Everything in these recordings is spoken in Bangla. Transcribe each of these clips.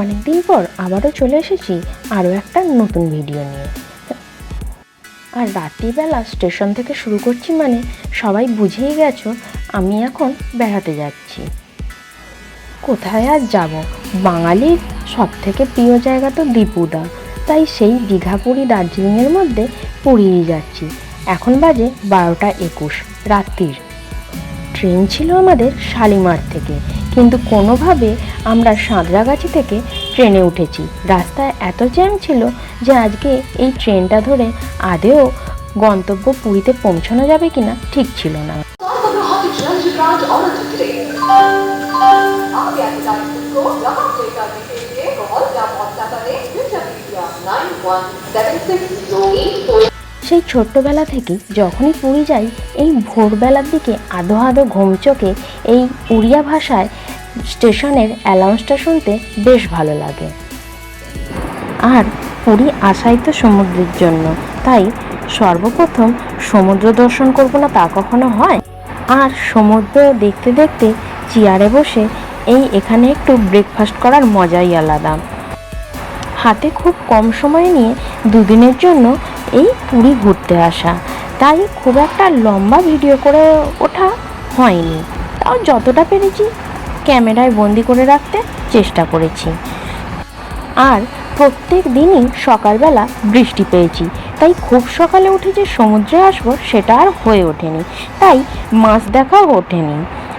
অনেকদিন পর আবারও চলে এসেছি আরও একটা নতুন ভিডিও নিয়ে। আর রাত্রিবেলা স্টেশন থেকে শুরু করছি মানে সবাই বুঝেই গেছো, আমি এখন বেড়াতে যাচ্ছি। কোথায় আর যাব? বাঙালির সব থেকে প্রিয় জায়গা তো দীপুদা। তাই সেই দীঘা পুরী দার্জিলিংয়ের মধ্যে পুরীই যাচ্ছি। এখন বাজে বারোটা একুশ, রাত্রির। ট্রেন ছিল আমাদের শালিমার থেকে। কিন্তু কোনোভাবে আমরা সাঁতরাগাছি থেকে ট্রেনে উঠেছি। রাস্তায় এত জ্যাম ছিল যে আজকে এই ট্রেনটা ধরে আদেও গন্তব্য পুরীতে পৌঁছানো যাবে কিনা ঠিক ছিল না। সেই ছোট্টবেলা থেকে যখনই পুরি যাই, এই ভোরবেলার দিকে আধো আধো ঘুমচোকে এই উড়িয়া ভাষায় স্টেশনের অ্যালাউন্সটা শুনতে বেশ ভালো লাগে। আর পুরী আসাই তো সমুদ্রের জন্য, তাই সর্বপ্রথম সমুদ্র দর্শন করব না তা কখনো হয়? আর সমুদ্র দেখতে দেখতে চেয়ারে বসে এই এখানে একটু ব্রেকফাস্ট করার মজাই আলাদা। হাতে খুব কম সময় নিয়ে দুদিনের জন্য এই পুরী ঘুরতে আসা। তাই খুব একটা লম্বা ভিডিও করে ওঠা হয়নি। তাও যতটা পেরেছি, ক্যামেরায় বন্দি করে রাখতে চেষ্টা করেছি। আর প্রত্যেক দিনই সকালবেলা বৃষ্টি পেয়েছি। তাই খুব সকালে উঠে যে সমুদ্রে আসব, সেটা আর হয়ে ওঠেনি। তাই মাছ দেখাও ওঠেনি।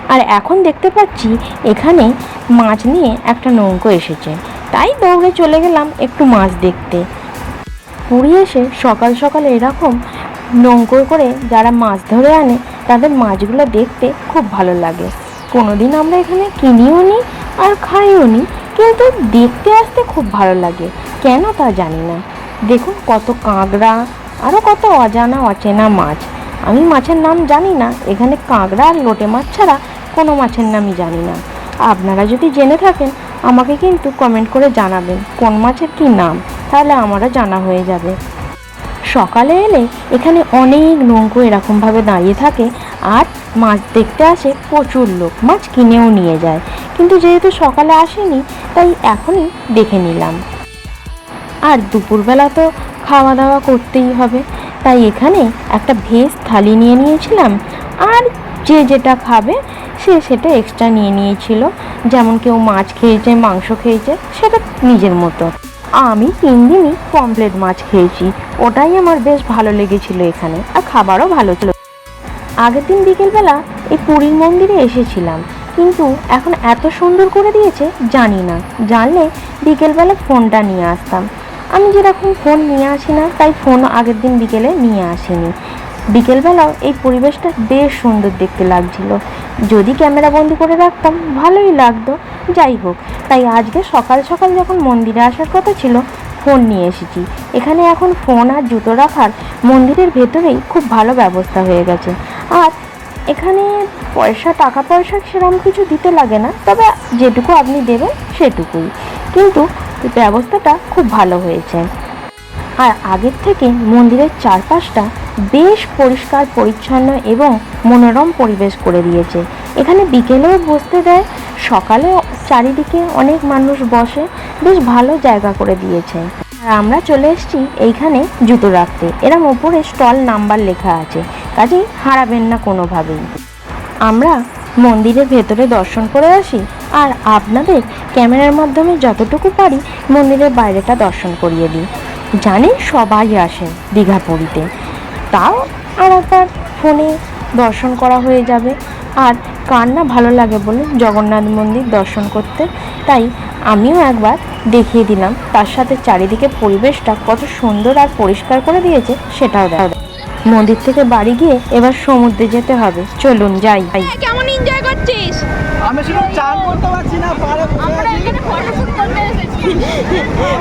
আর এখন দেখতে পাচ্ছি, এখানে মাছ নিয়ে একটা নৌকো এসেছে। তাই দৌড়ে চলে গেলাম একটু মাছ দেখতে। পুরী এসে সকাল সকাল এরকম নৌকোয় করে যারা মাছ ধরে আনে, তাদের মাছগুলো দেখতে খুব ভালো লাগে। কোনোদিন আমরা এখানে কিনিও নি আর খাইও নি, কিন্তু দেখতে আসতে খুব ভালো লাগে। কেন তা জানি না। দেখুন কত কাঁকড়া আরও কত অজানা অচেনা মাছ। আমি মাছের নাম জানি না, এখানে কাঁকড়া আর লোটে মাছ ছাড়া কোনো মাছের নামই জানি না। আপনারা যদি জেনে থাকেন আমাকে কিন্তু কমেন্ট করে জানাবেন কোন মাছের কি নাম, তাহলে আমারও জানা হয়ে যাবে। সকালে এলে এখানে অনেক নৌকো এরকমভাবে দাঁড়িয়ে থাকে আর মাছ দেখতে আসে প্রচুর লোক, মাছ কিনেও নিয়ে যায়। কিন্তু যেহেতু সকালে আসেনি, তাই এখনই দেখে নিলাম। আর দুপুরবেলা তো খাওয়া দাওয়া করতেই হবে, তাই এখানে একটা ভেজ থালি নিয়ে নিয়েছিলাম, আর যে যেটা খাবে সে সেটা এক্সট্রা নিয়ে নিয়েছিল। যেমন কেউ মাছ খেয়েছে, মাংস খেয়েছে, সেটা নিজের মতো। আমি তিন দিনই পমপ্লেট মাছ খেয়েছি। ওটাই আমার বেশ ভালো লেগেছিল এখানে, আর খাবারও ভালো ছিল। আগের দিন বিকেলবেলা এই পুরীর মন্দিরে এসেছিলাম, কিন্তু এখন এত সুন্দর করে দিয়েছে, জানি না। জানলে বিকেলবেলা ফোনটা নিয়ে আসতাম। আমি যেরকম ফোন নিয়ে আসি না, তাই ফোন আগের দিন বিকেলে নিয়ে আসিনি। বিকেলবেলাও এই পরিবেশটা বেশ সুন্দর দেখতে লাগছিল। যদি ক্যামেরা বন্দি করে রাখতাম, ভালোই লাগতো। যাই হোক, তাই আজকে সকাল সকাল যখন মন্দিরে আসার কথা ছিল, ফোন নিয়ে এসেছি। এখানে এখন ফোন আর জুতো রাখার মন্দিরের ভেতরেই খুব ভালো ব্যবস্থা হয়ে গেছে। আর এখানে পয়সা, টাকা পয়সা সেরকম কিছু দিতে লাগে না, তবে যেটুকু আপনি দেবেন সেটুকুই। কিন্তু ব্যবস্থাটা খুব ভালো হয়েছে। আর আগের থেকে মন্দিরের চারপাশটা বেশ পরিষ্কার, পরিচ্ছন্ন এবং মনোরম পরিবেশ করে দিয়েছে। এখানে বিকেলেও বসতে দেয় সকালে চারিদিকে অনেক মানুষ বসে বেশ ভালো জায়গা করে দিয়েছে। আর আমরা চলে এসেছি এইখানে জুতো রাখতে। এরম ওপরে স্টল নাম্বার লেখা আছে, কাজেই হারাবেন না কোনোভাবেই। আমরা মন্দিরের ভেতরে দর্শন করে আসি, আর আপনাদের ক্যামেরার মাধ্যমে যতটুকু পারি মন্দিরের বাইরেটা দর্শন করিয়ে দিই। জানি সবাই আসেন দীঘা পুরীতে। তাও আর একবার ফোনে দর্শন করা হয়ে যাবে। আর কার না ভালো লাগে বলে জগন্নাথ মন্দির দর্শন করতে। তাই আমিও একবার দেখিয়ে দিলাম। তার সাথে চারিদিকে পরিবেশটা কত সুন্দর আর পরিষ্কার করে দিয়েছে সেটাও দেখা। মন্দির থেকে বাড়ি গিয়ে এবার সমুদ্রে যেতে হবে। চলুন যাই। কেমন এনজয় করছিস? আমি শুধু চান করতে পারছি না পারে আমরা এখানে ফটোশুট করতে এসেছি।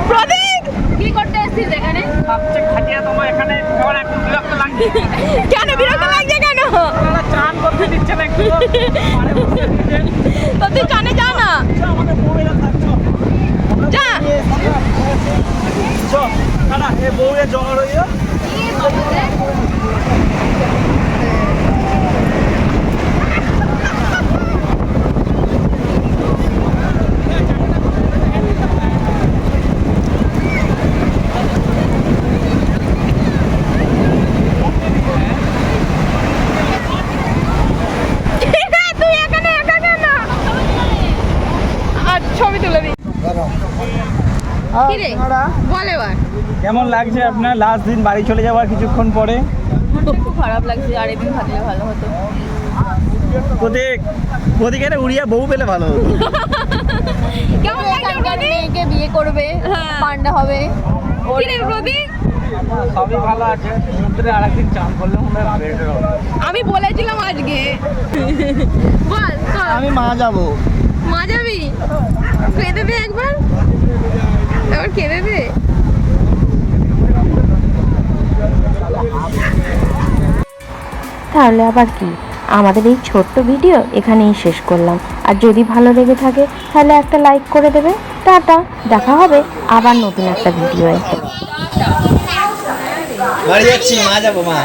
প্রদীপ! কি করতে এসেছিস এখানে? সবচেয়ে খাটিয়া তোমার এখানে কেমন একটু বিরক্ত লাগছে কেন বিরক্ত লাগছে কেন? চান করতে দিচ্ছে না। তো তুই কানে যা না। থাকছো যা। বউয়ের জ্বর হইয়া তুলে দিই কি রে বল এবার কেমন লাগছে আপনার? লাস্ট দিন বাড়ি চলে যাওয়ার কিছুক্ষণ পরে? খুব খারাপ লাগছে আর একদিন থাকলে ভালো হতো। প্রতীক প্রতীক একটা উড়িয়া বউ পেলে ভালো হতো। কেমন লাগছে মেয়েকে বিয়ে করবে পান্ডা হবে। সবই ভালো আছে সমুদ্রে আরেকদিন চান করলে মনে হয় আমি বলেছিলাম আজকে। বল। আমি মা যাব। মা যাবি? খেতে দে একবার। এবার খেতে দে তাহলে আবার কি? আমাদের এই ছোট্ট ভিডিও এখানেই শেষ করলাম। আর যদি ভালো লেগে থাকে তাহলে একটা লাইক করে দেবে। টাটা দেখা হবে আবার নতুন একটা ভিডিওয়ে। বাড়ি যাচ্ছি মা যাব মা।